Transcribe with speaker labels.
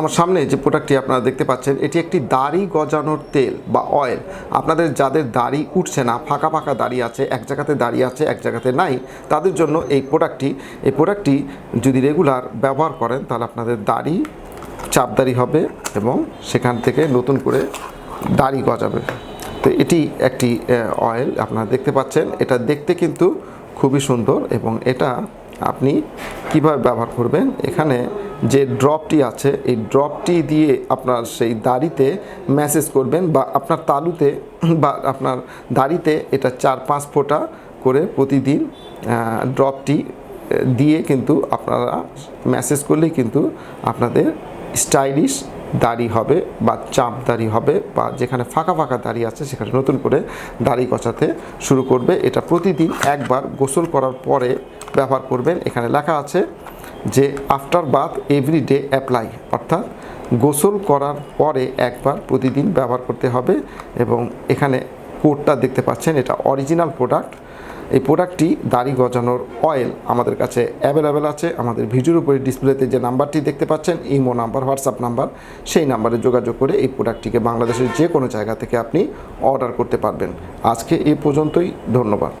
Speaker 1: আমার সামনে যে প্রোডাক্টটি আপনারা দেখতে পাচ্ছেন, এটি একটি দাড়ি গজানোর তেল বা অয়েল আপনাদের যাদের দাড়ি উঠছে না, ফাঁকা ফাঁকা দাড়ি আছে, এক জায়গাতে দাড়ি আছে, এক জায়গাতে নাই, তাদের জন্য এই প্রোডাক্টটি এই প্রোডাক্টটি যদি রেগুলার ব্যবহার করেন, তাহলে আপনাদের দাড়ি চাপদাড়ি হবে এবং সেখান থেকে নতুন করে দাড়ি গজাবে। তো এটি একটি অয়েল আপনারা দেখতে পাচ্ছেন। এটা দেখতে কিন্তু খুবই সুন্দর এবং এটা আপনি কীভাবে ব্যবহার করবেন, এখানে যে ড্রপটি আছে, এই ড্রপটি দিয়ে আপনার সেই দাড়িতে ম্যাসেজ করবেন বা আপনার তালুতে বা আপনার দাড়িতে এটা চার পাঁচ ফোঁটা করে প্রতিদিন ড্রপটি দিয়ে কিন্তু আপনারা ম্যাসেজ করলেই কিন্তু আপনাদের স্টাইলিশ দাড়ি হবে বা চাপ দাড়ি হবে বা যেখানে ফাঁকা ফাঁকা দাড়ি আছে সেখানে নতুন করে দাড়ি গচাতে শুরু করবে। এটা প্রতিদিন একবার গোসল করার পরে ব্যবহার করবেন। এখানে লেখা আছে যে after bath every day apply অর্থাৎ গোসল করার পরে একবার প্রতিদিন ব্যবহার করতে হবে এবং এখানে কোডটা দেখতে পাচ্ছেন, এটা অরিজিনাল প্রোডাক্ট এই প্রোডাক্টটি দাড়ি গজানোর অয়েল আমাদের কাছে অ্যাভেলেবেল আছে। আমাদের ভিডিওর উপরে ডিসপ্লেতে যে নাম্বারটি দেখতে পাচ্ছেন, ইমো নাম্বার, হোয়াটসঅ্যাপ নাম্বার, সেই নাম্বারে যোগাযোগ করে এই প্রোডাক্টটিকে বাংলাদেশের যে কোনো জায়গা থেকে আপনি অর্ডার করতে পারবেন। আজকে এ পর্যন্তই, ধন্যবাদ।